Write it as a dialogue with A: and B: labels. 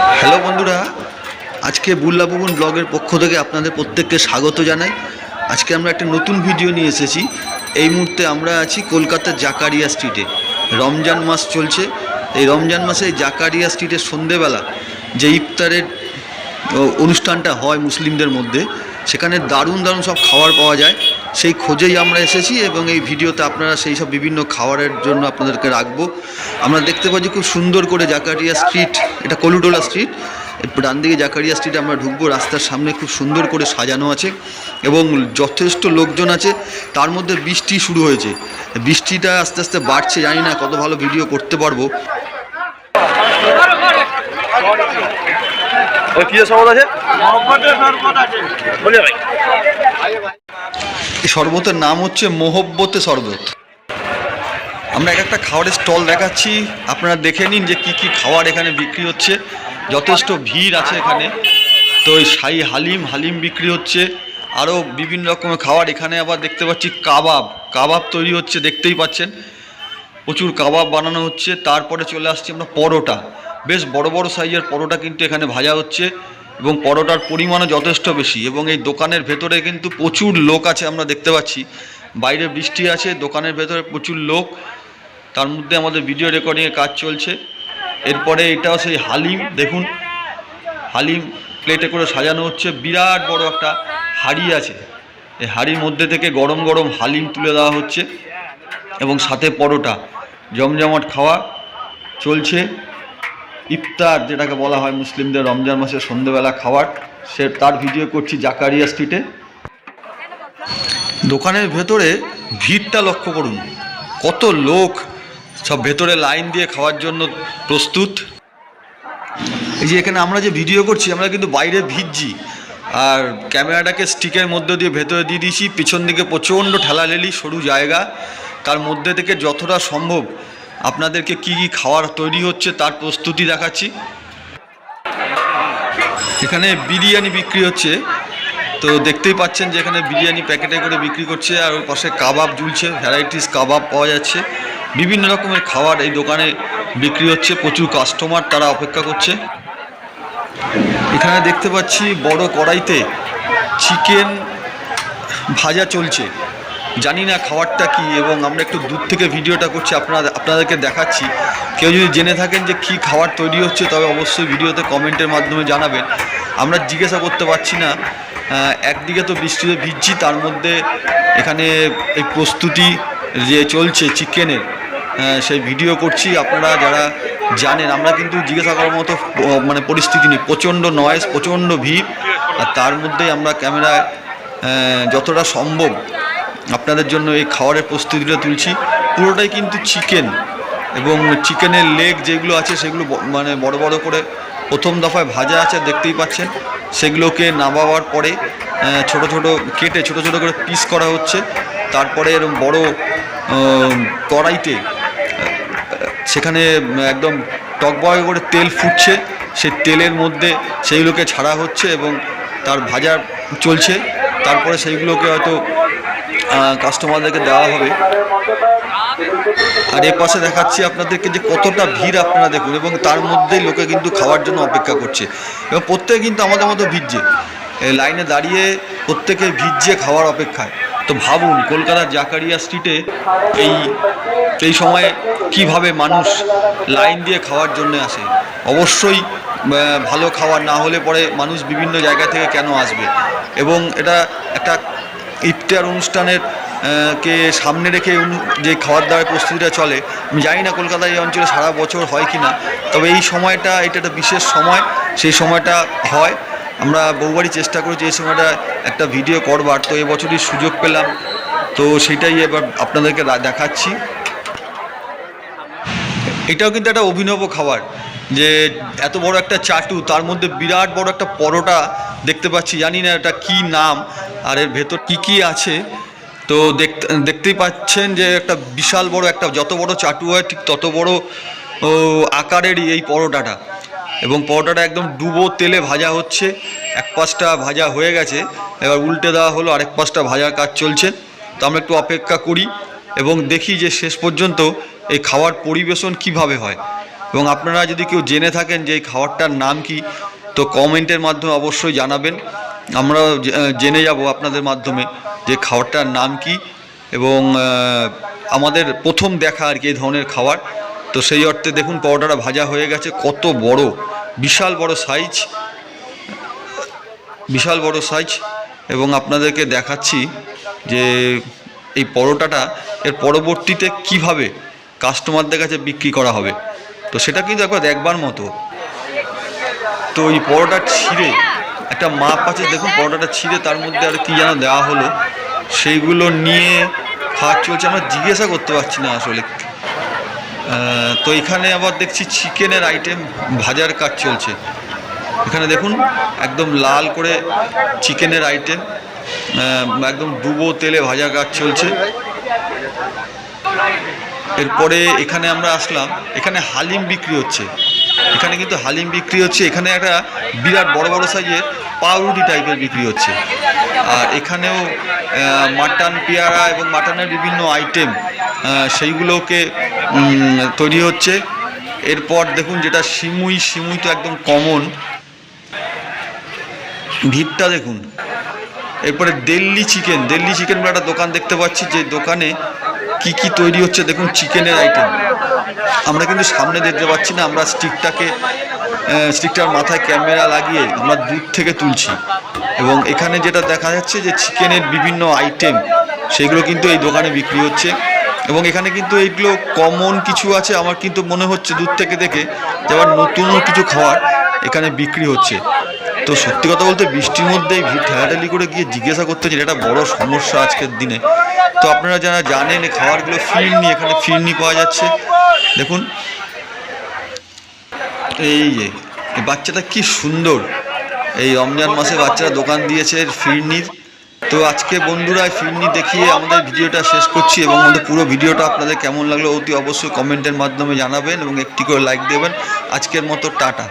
A: Hello বন্ধুরা, আজকে বুল্লা ভুবন ব্লগের পক্ষ থেকে আপনাদের প্রত্যেককে স্বাগত জানাই। আজকে আমরা একটা নতুন ভিডিও নিয়ে এসেছি। এই মুহূর্তে আমরা আছি কলকাতার জাকারিয়া স্ট্রিটে। রমজান মাস চলছে। এই রমজান মাসে জাকারিয়া স্ট্রিটের সন্ধেবেলা যে ইফতারের অনুষ্ঠানটা হয় মুসলিমদের মধ্যে, সেখানে দারুণ দারুণ সব খাবার পাওয়া যায়। সেই খোঁজেই আমরা এসেছি এবং এই ভিডিওতে আপনারা সেই সব বিভিন্ন খাবারের জন্য আপনাদেরকে রাখব। আমরা দেখতে পাচ্ছি খুব সুন্দর করে জাকারিয়া স্ট্রিট এটা কলুডোলা স্ট্রিট। ডান দিকে জাকারিয়া স্ট্রিট আমরা ঢুকবো রাস্তার সামনে খুব সুন্দর করে সাজানো আছে এবং যথেষ্ট লোকজন আছে। তার মধ্যে বৃষ্টি শুরু হয়েছে। বৃষ্টিটা আস্তে আস্তে বাড়ছে জানি না কত ভালো ভিডিও করতে পারব।
B: ওই কি শরবত আছে? বলি ভাই।
A: শরবতের নাম হচ্ছে মোহব্বতে শরবত। আমরা এক একটা খাবারের স্টল দেখাচ্ছি। আপনারা দেখে নিন যে কি কি খাবার এখানে বিক্রি হচ্ছে। যথেষ্ট ভিড় আছে এখানে। তো এই শাহি হালিম হালিম বিক্রি হচ্ছে। আরও বিভিন্ন রকমের খাবার এখানে আবার দেখতে পাচ্ছি, কাবাব। কাবাব তৈরি হচ্ছে, দেখতেই পাচ্ছেন। প্রচুর কাবাব বানানো হচ্ছে। তারপরে চলে আসছি আমরা পরোটা। বেশ বড় বড় সাইজের পরোটা কিন্তু এখানে ভাজা হচ্ছে। এবং পরোটার পরিমাণও যথেষ্ট বেশি এবং এই দোকানের ভেতরে কিন্তু প্রচুর লোক আছে আমরা দেখতে পাচ্ছি। বাইরে বৃষ্টি আছে, দোকানের ভেতরে প্রচুর লোক। তার মধ্যে আমাদের ভিডিও রেকর্ডিংয়ের কাজ চলছে। এরপরে এটাও সেই হালিম, দেখুন। হালিম প্লেটে করে সাজানো হচ্ছে। বিরাট বড় একটা হাড়ি আছে। এই হাড়ির মধ্যে থেকে গরম গরম হালিম তুলে দেওয়া হচ্ছে। এবং সাথে পরোটা। জমজমাট খাওয়া চলছে। ইফতার, যেটাকে বলা হয় মুসলিমদের রমজান মাসের সন্ধ্যেবেলা খাবার সে তার ভিডিও করছি জাকারিয়া স্ট্রিটে। দোকানের ভেতরে ভিড়টা লক্ষ্য করুন। কত লোক সব ভেতরে লাইন দিয়ে খাওয়ার জন্য প্রস্তুত। এই যে এখানে আমরা যে ভিডিও করছি, আমরা কিন্তু বাইরে ভিজছি। আর ক্যামেরাটাকে স্টিকের মধ্যে দিয়ে ভেতরে দিয়ে দিয়েছি। পিছন দিকে প্রচণ্ড ঠেলালেলি সরু জায়গা। তার মধ্যে থেকে যতটা সম্ভব আপনাদেরকে কি কি খাবার তৈরি হচ্ছে তার প্রস্তুতি দেখাচ্ছি। এখানে বিরিয়ানি বিক্রি হচ্ছে। তো দেখতেই পাচ্ছেন যে এখানে বিরিয়ানি প্যাকেটে করে বিক্রি করছে আর ওর পাশে কাবাব ঝুলছে, ভ্যারাইটিস কাবাব পাওয়া যাচ্ছে। বিভিন্ন রকমের খাবার এই দোকানে বিক্রি হচ্ছে, প্রচুর কাস্টমার তারা অপেক্ষা করছে। এখানে দেখতে পাচ্ছি বড় কড়াইতে চিকেন ভাজা চলছে। জানি না খাবারটা কি এবং আমরা একটু দূর থেকে ভিডিওটা করছি, আপনারা আপনাদেরকে দেখাচ্ছি। কেউ যদি জেনে থাকেন যে কি খাবার তৈরি হচ্ছে, তবে অবশ্যই ভিডিওতে কমেন্টের মাধ্যমে জানাবেন। আমরা জিজ্ঞাসা করতে পারছি না একদিকে তো বৃষ্টিতে ভিজছি, তার মধ্যে এখানে এই প্রস্তুতি যে চলছে চিকেনের সেই ভিডিও করছি। আপনারা যারা জানেন, আমরা কিন্তু জিজ্ঞাসা করার মতো মানে পরিস্থিতি নেই। প্রচণ্ড নয়েজ প্রচণ্ড ভিড়, আর তার মধ্যেই আমরা ক্যামেরায় যতটা সম্ভব আপনাদের জন্য এই খাবারের প্রস্তুতিটা তুলছি। পুরোটাই কিন্তু চিকেন এবং চিকেনের লেগ যেগুলো আছে সেগুলো মানে বড় বড় করে প্রথম দফায় ভাজা আছে, দেখতেই পাচ্ছেন। সেগুলোকে নামাবার পরে ছোট ছোট কেটে ছোট ছোট করে পিস করা হচ্ছে। তারপরে এরকম বড় কড়াইতে সেখানে একদম টকবয় করে তেল ফুটছে। সেই তেলের মধ্যে সেইগুলোকে ছাড়া হচ্ছে এবং তার ভাজা চলছে। তারপরে সেইগুলোকে হয়তো কাস্টমারদেরকে দেওয়া হবে। আর এ পাশে দেখাচ্ছি আপনাদেরকে যে কতটা ভিড় আপনারা দেখুন, এবং তার মধ্যেই লোকে কিন্তু খাওয়ার জন্য অপেক্ষা করছে। এবং প্রত্যেকে কিন্তু আমাদের মতো ভিজছে লাইনে দাঁড়িয়ে প্রত্যেকে ভিজছে খাওয়ার অপেক্ষায়। তো ভাবুন, কলকাতার জাকারিয়া স্ট্রিটে এই এই সময়ে কীভাবে মানুষ লাইন দিয়ে খাওয়ার জন্য আসে? অবশ্যই ভালো খাওয়ার না হলে পরে মানুষ বিভিন্ন জায়গা থেকে কেন আসবে? এবং এটা একটা ইফতার অনুষ্ঠানের কে সামনে রেখে যে খাবার দাবার প্রস্তুতিটা চলে, আমি জানি না কলকাতায় এই অঞ্চলে সারা বছর হয় কি না তবে এই সময়টা, এটা একটা বিশেষ সময়, সেই সময়টা হয়। আমরা বহুবারই চেষ্টা করেছি, এই সময়টা একটা ভিডিও করবার, তো এবছরই সুযোগ পেলাম। তো সেটাই এবার আপনাদেরকে দেখাচ্ছি। এটাও কিন্তু একটা অভিনব খাবার, যে এত বড় একটা চাটু, তার মধ্যে বিরাট বড় একটা পরোটা দেখতে পাচ্ছি, জানি না এটা কি নাম, আর এর ভেতর কি কি আছে। তো দেখতে, দেখতেই পাচ্ছেন যে একটা বিশাল বড়, একটা যত বড় চাটু হয়, ঠিক তত বড় আকারেরই এই পরোটাটা। এবং পরোটাটা একদম ডুবো তেলে ভাজা হচ্ছে, এক পাশটা ভাজা হয়ে গেছে, এবার উল্টে দেওয়া হলো, আরেক পাশটা ভাজার কাজ চলছে। তো আমরা একটু অপেক্ষা করি এবং দেখি যে শেষ পর্যন্ত এই খাবার পরিবেশন কীভাবে হয়। এবং আপনারা যদি কেউ জেনে থাকেন যে এই খাবারটার নাম কি তো কমেন্টের মাধ্যমে অবশ্যই জানাবেন। আমরা জেনে যাব আপনাদের মাধ্যমে যে খাবারটার নাম কি এবং আমাদের প্রথম দেখা আর কি এই ধরনের খাবার। তো সেই অর্থে দেখুন পরোটাটা ভাজা হয়ে গেছে, কত বড়, বিশাল বড় সাইজ বিশাল বড় সাইজ এবং আপনাদেরকে দেখাচ্ছি যে এই পরোটাটা এর পরবর্তীতে কীভাবে কাস্টমারদের কাছে বিক্রি করা হবে। তো সেটা কিন্তু একবার দেখবার মতো। তো এই পরোটা ছিঁড়ে, একটা মাপ আছে, দেখুন পরোটাটা ছিঁড়ে, তার মধ্যে আর কি যেন দেওয়া হলো, সেইগুলো নিয়ে খাওয়া চলছে, আমরা জিজ্ঞাসা করতে পারছি না আসলে। তো এখানে আবার দেখছি চিকেনের আইটেম ভাজার কাজ চলছে। এখানে দেখুন, একদম লাল করে চিকেনের আইটেম একদম ডুবো তেলে ভাজা কাজ চলছে। এরপরে এখানে আমরা আসলাম, এখানে হালিম বিক্রি হচ্ছে। এখানে কিন্তু হালিম বিক্রি হচ্ছে। এখানে একটা বিরাট বড় বড় সাইজের পাউরুটি টাইপের বিক্রি হচ্ছে। আর এখানেও মাটন পেয়ারা এবং মাটনের বিভিন্ন আইটেম সেইগুলোকে তৈরি হচ্ছে। এরপর দেখুন যেটা সিমুই সিমুই তো একদম কমন। ভিড়টা দেখুন। এরপরে দিল্লি চিকেন দিল্লি চিকেন বলে একটা দোকান দেখতে পাচ্ছি, যে দোকানে কি কি তৈরি হচ্ছে দেখুন, চিকেনের আইটেম আমরা কিন্তু সামনে দেখতে পাচ্ছি না, আমরা স্টিকটাকে স্টিকটার মাথায় ক্যামেরা লাগিয়ে আমরা দূর থেকে তুলছি। এবং এখানে যেটা দেখা যাচ্ছে যে চিকেনের বিভিন্ন আইটেম সেগুলো কিন্তু এই দোকানে বিক্রি হচ্ছে। এবং এখানে কিন্তু এইগুলো কমন কিছু আছে, আমার কিন্তু মনে হচ্ছে দূর থেকে দেখে যে আবার নতুনও কিছু খাবার এখানে বিক্রি হচ্ছে। তো সত্যি কথা বলতে বৃষ্টির মধ্যে এই ভিড় ঠেলাঠালি করে গিয়ে জিজ্ঞাসা করতে হচ্ছে এটা বড় সমস্যা আজকের দিনে। তো আপনারা যারা জানেন খাবারগুলো ফিরনি, এখানে ফিরনি পাওয়া যাচ্ছে। দেখুন, এই যে বাচ্চাটা কি সুন্দর। এই রমজান মাসে বাচ্চারা দোকান দিয়েছে ফিরনির। তো আজকে বন্ধুরা ফিরনি দেখিয়ে আমাদের ভিডিওটা শেষ করছি এবং আমাদের পুরো ভিডিওটা আপনাদের কেমন লাগল অতি অবশ্যই কমেন্টের মাধ্যমে জানাবেন এবং একটি করে লাইক দেবেন। আজকের মতো টাটা।